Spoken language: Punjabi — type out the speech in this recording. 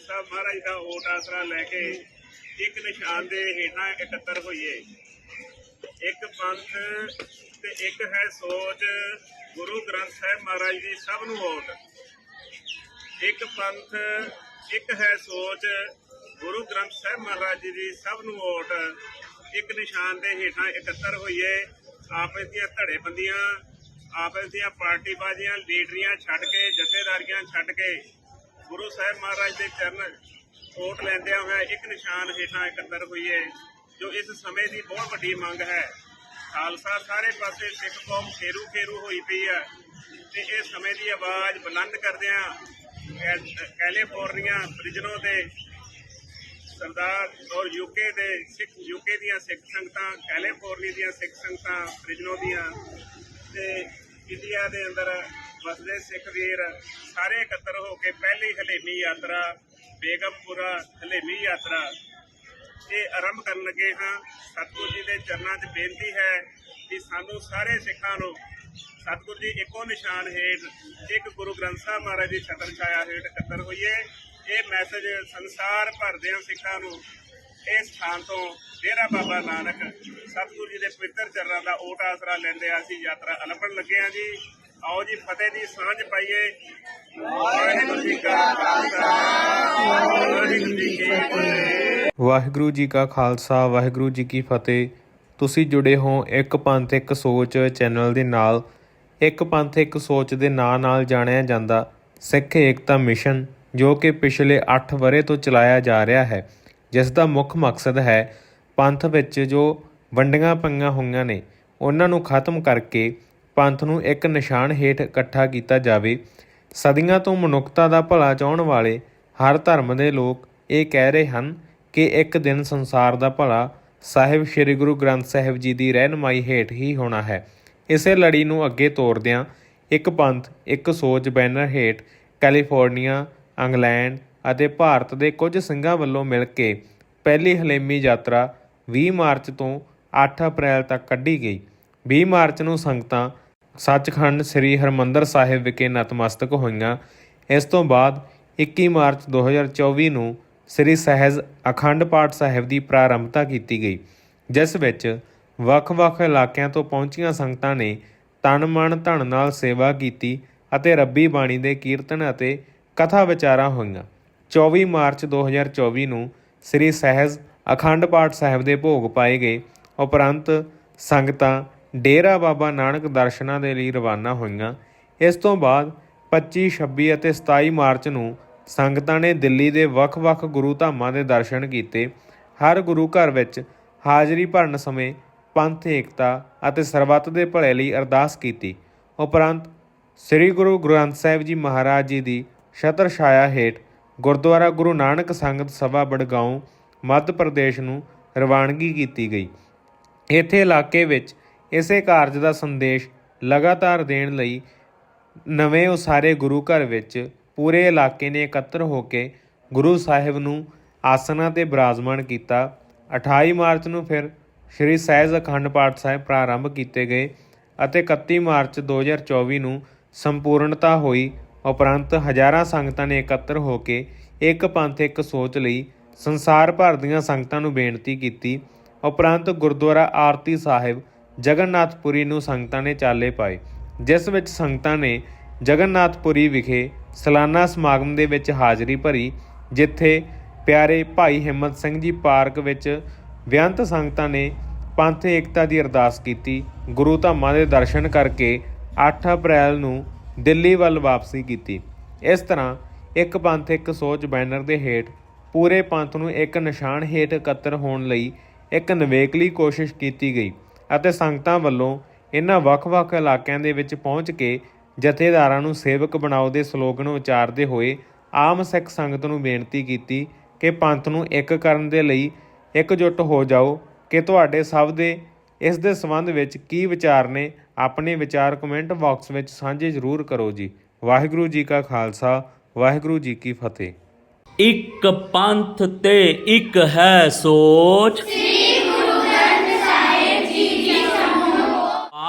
ਸਾਹਿਬ ਮਹਾਰਾਜ ਦਾ ਓਟ ਆਸਰਾ ਲੈ ਕੇ ਇੱਕ ਨਿਸ਼ਾਨ ਦੇ ਹੇਠਾਂ ਇਕੱਤਰ ਹੋਈਏ। ਇੱਕ ਪੰਥ ਤੇ ਇੱਕ ਹੈ ਸੋਚ ਗੁਰੂ ਗ੍ਰੰਥ ਸਾਹਿਬ ਮਹਾਰਾਜ ਦੀ ਸਭ ਨੂੰ ਓਟ ਇੱਕ ਪੰਥ, ਇੱਕ ਹੈ ਸੋਚ ਗੁਰੂ ਗ੍ਰੰਥ ਸਾਹਿਬ ਮਹਾਰਾਜ ਜੀ ਦੀ ਸਭ ਨੂੰ ਓਟ ਇੱਕ ਨਿਸ਼ਾਨ ਦੇ ਹੇਠਾਂ ਇਕੱਤਰ ਹੋਈਏ। ਆਪਸ ਦੀਆਂ ਧੜੇਬੰਦੀਆਂ ਆਪਸ ਦੀਆਂ ਪਾਰਟੀ ਬਾਜ਼ੀਆਂ ਲੀਡਰੀਆਂ ਛੱਡ ਕੇ, ਜਥੇਦਾਰੀਆਂ ਛੱਡ ਕੇ ਗੁਰੂ ਸਾਹਿਬ ਮਹਾਰਾਜ ਦੇ ਚਰਨ ਕੋਟ ਲੈਂਦਿਆਂ ਹੋਇਆ ਇੱਕ ਨਿਸ਼ਾਨ ਹੇਠਾਂ ਇਕੱਤਰ ਹੋਈ ਹੈ ਜੋ ਇਸ ਸਮੇਂ ਦੀ ਬਹੁਤ ਵੱਡੀ ਮੰਗ ਹੈ। ਖਾਲਸਾ ਸਾਰੇ ਪਾਸੇ ਸਿੱਖ ਕੌਮ ਖੇਰੂ ਖੇਰੂ ਹੋਈ ਪਈ ਹੈ ਤੇ ਇਹ ਸਮੇਂ ਦੀ ਆਵਾਜ਼ ਬੁਲੰਦ ਕਰਦਿਆਂ ਕੈ- ਕੈਲੀਫੋਰਨੀਆ ਪ੍ਰਿਜਨੋਂ ਦੇ ਸਰਦਾਰ ਔਰ ਯੂਕੇ ਦੇ ਸਿੱਖ, ਯੂਕੇ ਦੀਆਂ ਸਿੱਖ ਸੰਗਤਾਂ, ਕੈਲੀਫੋਰਨੀਆ ਦੀਆਂ ਸਿੱਖ ਸੰਗਤਾਂ, ਪ੍ਰਿਜਨੋਂ ਦੀਆਂ ਤੇ ਇੰਡੀਆ ਦੇ ਅੰਦਰ ਵਸਦੇ ਸਿੱਖ ਵੀਰ ਸਾਰੇ ਇਕੱਤਰ ਹੋ ਕੇ ਪਹਿਲੀ ਹਲੇਮੀ ਯਾਤਰਾ, ਬੇਗਮਪੁਰਾ ਹਲੇਮੀ ਯਾਤਰਾ। ਇਹ ਆਰੰਭ ਕਰਨ ਲੱਗੇ ਹਾਂ। ਸਤਿਗੁਰੂ ਜੀ ਦੇ ਚਰਨਾਂ 'ਚ ਬੇਨਤੀ ਹੈ ਕਿ ਸਾਨੂੰ ਸਾਰੇ ਸਿੱਖਾਂ ਨੂੰ ਸਤਿਗੁਰੂ ਜੀ ਇੱਕੋ ਨਿਸ਼ਾਨ ਹੇਠ, ਇੱਕ ਗੁਰੂ ਗ੍ਰੰਥ ਸਾਹਿਬ ਮਹਾਰਾਜ ਦੀ ਛਤਰ ਛਾਇਆ ਹੇਠ ਇਕੱਤਰ ਹੋਈਏ। ਇਹ ਮੈਸੇਜ ਸੰਸਾਰ ਭਰ ਦੇ ਸਿੱਖਾਂ ਨੂੰ ਇਸ ਸਥਾਨ ਤੋਂ ਡੇਰਾ ਬਾਬਾ ਨਾਨਕ ਸਤਿਗੁਰੂ ਜੀ ਦੇ ਪਵਿੱਤਰ ਚਰਨਾਂ ਦਾ ਓਟ ਆਸਰਾ ਲੈਂਦੇ ਆ। ਅਸੀਂ ਯਾਤਰਾ ਅਲਪਣ ਲੱਗੇ ਆ ਜੀ। ਆਓ ਜੀ, ਫਤਿਹ ਦੀ ਸਾਂਝ ਪਾਈਏ। ਵਾਹਿਗੁਰੂ ਜੀ ਕਾ ਖਾਲਸਾ, ਵਾਹਿਗੁਰੂ ਜੀ ਕੀ ਫਤਿਹ। ਵਾਹਿਗੁਰੂ ਜੀ ਕਾ ਖਾਲਸਾ, ਵਾਹਿਗੁਰੂ ਜੀ ਕੀ ਫਤਿਹ। ਤੁਸੀਂ ਜੁੜੇ ਹੋ ਇੱਕ ਪੰਥ, ਇੱਕ ਸੋਚ ਚੈਨਲ ਦੇ ਨਾਲ। ਇੱਕ ਪੰਥ, ਇੱਕ ਸੋਚ ਦੇ ਨਾਂ ਨਾਲ ਜਾਣਿਆ ਜਾਂਦਾ ਸਿੱਖ ਏਕਤਾ ਮਿਸ਼ਨ, ਜੋ ਕਿ ਪਿਛਲੇ 8 ਵਰੇ ਤੋਂ ਚਲਾਇਆ ਜਾ ਰਿਹਾ ਹੈ। ਜਿਸ ਦਾ ਮੁੱਖ ਮਕਸਦ ਹੈ ਪੰਥ ਵਿੱਚ ਜੋ ਵੰਡੀਆਂ ਪਈਆਂ ਹੋਈਆਂ ਨੇ, ਉਹਨਾਂ ਨੂੰ ਖਤਮ ਕਰਕੇ ਪੰਥ ਨੂੰ ਇੱਕ ਨਿਸ਼ਾਨ ਹੇਠ ਇਕੱਠਾ ਕੀਤਾ ਜਾਵੇ। ਸਦੀਆਂ ਤੋਂ ਮਨੁੱਖਤਾ ਦਾ ਭਲਾ ਚਾਹਣ ਵਾਲੇ ਹਰ ਧਰਮ ਦੇ ਲੋਕ ਇਹ ਕਹਿ ਰਹੇ ਹਨ ਕਿ ਇੱਕ ਦਿਨ ਸੰਸਾਰ ਦਾ ਭਲਾ ਸਾਹਿਬ ਸ੍ਰੀ ਗੁਰੂ ਗ੍ਰੰਥ ਸਾਹਿਬ ਜੀ ਦੀ ਰਹਿਨਮਾਈ ਹੇਠ ਹੀ ਹੋਣਾ ਹੈ। ਇਸੇ ਲੜੀ ਨੂੰ ਅੱਗੇ ਤੋਰਦਿਆਂ ਇੱਕ ਪੰਥ, ਇੱਕ ਸੋਚ ਬੈਨਰ ਹੇਠ ਕੈਲੀਫੋਰਨੀਆ, ਇੰਗਲੈਂਡ ਅਤੇ ਭਾਰਤ ਦੇ ਕੁਝ ਸਿੰਘਾਂ ਵੱਲੋਂ ਮਿਲ ਕੇ ਪਹਿਲੀ ਹਲੇਮੀ ਯਾਤਰਾ 20 ਮਾਰਚ ਤੋਂ 8 ਅਪ੍ਰੈਲ ਤੱਕ ਕੱਢੀ ਗਈ। 20 ਮਾਰਚ ਨੂੰ ਸੰਗਤਾਂ ਸੱਚਖੰਡ ਸ੍ਰੀ ਹਰਮੰਦਰ ਸਾਹਿਬ ਵਿਖੇ ਨਤਮਸਤਕ ਹੋਈਆਂ। ਇਸ ਤੋਂ ਬਾਅਦ 21 ਮਾਰਚ 2024 ਨੂੰ ਸ੍ਰੀ ਸਹਿਜ ਅਖੰਡ ਪਾਠ ਸਾਹਿਬ ਦੀ ਪ੍ਰਾਰੰਭਤਾ ਕੀਤੀ ਗਈ, ਜਿਸ ਵਿੱਚ ਵੱਖ-ਵੱਖ ਇਲਾਕਿਆਂ ਤੋਂ ਪਹੁੰਚੀਆਂ ਸੰਗਤਾਂ ਨੇ ਤਨ ਮਨ ਧਨ ਨਾਲ ਸੇਵਾ ਕੀਤੀ ਅਤੇ ਰੱਬੀ ਬਾਣੀ ਦੇ ਕੀਰਤਨ ਅਤੇ ਕਥਾ ਵਿਚਾਰਾਂ ਹੋਈਆਂ। 24 ਮਾਰਚ 2024 ਨੂੰ ਸ੍ਰੀ ਸਹਿਜ ਅਖੰਡ ਪਾਠ ਸਾਹਿਬ ਦੇ ਭੋਗ ਪਾਏ ਗਏ। ਉਪਰੰਤ ਸੰਗਤਾਂ ਡੇਰਾ ਬਾਬਾ ਨਾਨਕ ਦਰਸ਼ਨਾਂ ਦੇ ਲਈ ਰਵਾਨਾ ਹੋਈਆਂ। ਇਸ ਤੋਂ ਬਾਅਦ 25 26 ਅਤੇ 27 ਮਾਰਚ ਨੂੰ ਸੰਗਤਾਂ ਨੇ ਦਿੱਲੀ ਦੇ ਵੱਖ-ਵੱਖ ਗੁਰੂ ਧਾਮਾਂ ਦੇ ਦਰਸ਼ਨ ਕੀਤੇ। ਹਰ ਗੁਰੂ ਘਰ ਵਿੱਚ ਹਾਜ਼ਰੀ ਭਰਨ ਸਮੇਂ ਪੰਥ, ਏਕਤਾ ਅਤੇ ਸਰਬੱਤ ਦੇ ਭਲੇ ਲਈ ਅਰਦਾਸ ਕੀਤੀ। ਉਪਰੰਤ ਸ੍ਰੀ ਗੁਰੂ ਗ੍ਰੰਥ ਸਾਹਿਬ ਜੀ ਮਹਾਰਾਜ ਜੀ ਦੀ ਛਤਰ ਛਾਇਆ ਹੇਠ ਗੁਰਦੁਆਰਾ ਗੁਰੂ ਨਾਨਕ ਸੰਗਤ ਸਭਾ ਬੜਗਾਉਂ ਮੱਧ ਪ੍ਰਦੇਸ਼ ਨੂੰ ਰਵਾਨਗੀ ਕੀਤੀ ਗਈ। ਇੱਥੇ ਇਲਾਕੇ ਵਿੱਚ ਇਸੇ ਕਾਰਜ ਦਾ ਸੰਦੇਸ਼ ਲਗਾਤਾਰ ਦੇਣ ਲਈ ਨਵੇਂ ਉਸਾਰੇ ਗੁਰੂ ਘਰ ਵਿੱਚ ਪੂਰੇ ਇਲਾਕੇ ਨੇ ਇਕੱਤਰ ਹੋ ਕੇ ਗੁਰੂ ਸਾਹਿਬ ਨੂੰ ਆਸਨਾਂ ਤੇ ਬਿਰਾਜਮਾਨ ਕੀਤਾ। 28 ਮਾਰਚ ਨੂੰ ਫਿਰ ਸ੍ਰੀ ਸਹਿਜ ਅਖੰਡ ਪਾਠ ਸਾਹਿਬ ਪ੍ਰਾਰੰਭ ਕੀਤੇ ਗਏ ਅਤੇ 31 ਮਾਰਚ 2024 ਨੂੰ ਸੰਪੂਰਨਤਾ ਹੋਈ। ਉਪਰੰਤ ਹਜ਼ਾਰਾਂ ਸੰਗਤਾਂ ਨੇ ਇਕੱਤਰ ਹੋ ਕੇ ਇੱਕ ਪੰਥ, ਇੱਕ ਸੋਚ ਲਈ ਸੰਸਾਰ ਭਰ ਦੀਆਂ ਸੰਗਤਾਂ ਨੂੰ ਬੇਨਤੀ ਕੀਤੀ। ਉਪਰੰਤ ਗੁਰਦੁਆਰਾ ਆਰਤੀ ਸਾਹਿਬ ਜਗਨਨਾਥਪੁਰੀ ਨੂੰ ਸੰਗਤਾਂ ਨੇ ਚਾਲੇ ਪਾਏ, ਜਿਸ ਵਿੱਚ ਸੰਗਤਾਂ ਨੇ ਜਗਨਨਾਥਪੁਰੀ ਵਿਖੇ ਸਾਲਾਨਾ ਸਮਾਗਮ ਦੇ ਵਿੱਚ ਹਾਜ਼ਰੀ ਭਰੀ, ਜਿੱਥੇ ਪਿਆਰੇ ਭਾਈ ਹਿੰਮਤ ਸਿੰਘ ਜੀ ਪਾਰਕ ਵਿੱਚ ਵਿਅੰਤ ਸੰਗਤਾਂ ਨੇ ਪੰਥ ਏਕਤਾ ਦੀ ਅਰਦਾਸ ਕੀਤੀ। ਗੁਰੂ ਧਾਮਾਂ ਦੇ ਦਰਸ਼ਨ ਕਰਕੇ 8 ਅਪ੍ਰੈਲ ਨੂੰ ਦਿੱਲੀ ਵੱਲ ਵਾਪਸੀ ਕੀਤੀ। ਇਸ ਤਰ੍ਹਾਂ ਇੱਕ ਪੰਥ, ਇੱਕ ਸੋਚ ਬੈਨਰ ਦੇ ਹੇਠ ਪੂਰੇ ਪੰਥ ਨੂੰ ਇੱਕ ਨਿਸ਼ਾਨ ਹੇਠ ਇਕੱਤਰ ਹੋਣ ਲਈ ਇੱਕ ਨਿਵੇਕਲੀ ਕੋਸ਼ਿਸ਼ ਕੀਤੀ ਗਈ। ਅਤੇ ਸੰਗਤਾਂ ਵੱਲੋਂ ਇਨ੍ਹਾਂ ਵੱਖ-ਵੱਖ ਇਲਾਕਿਆਂ ਦੇ ਵਿੱਚ ਪਹੁੰਚ ਕੇ ਜਥੇਦਾਰਾਂ ਨੂੰ ਸੇਵਕ ਬਣਾਓ ਦੇ ਸਲੋਗਨ ਉਚਾਰਦੇ ਹੋਏ ਆਮ ਸਿੱਖ ਸੰਗਤ ਨੂੰ ਬੇਨਤੀ ਕੀਤੀ ਕਿ ਪੰਥ ਨੂੰ ਇੱਕ ਕਰਨ ਦੇ ਲਈ ਇਕਜੁੱਟ ਹੋ ਜਾਓ ਕਿ ਤੁਹਾਡੇ ਸਭ ਦੇ ਇਸ ਦੇ ਸੰਬੰਧ ਵਿੱਚ ਕੀ ਵਿਚਾਰ ਨੇ, ਆਪਣੇ ਵਿਚਾਰ ਕਮੈਂਟ ਬਾਕਸ ਵਿੱਚ ਸਾਂਝੇ ਜ਼ਰੂਰ ਕਰੋ ਜੀ। ਵਾਹਿਗੁਰੂ ਜੀ ਕਾ ਖਾਲਸਾ, ਵਾਹਿਗੁਰੂ ਜੀ ਕੀ ਫਤਿਹ। ਇੱਕ ਪੰਥ ਤੇ ਇੱਕ ਹੈ ਸੋਚ। ਸ੍ਰੀ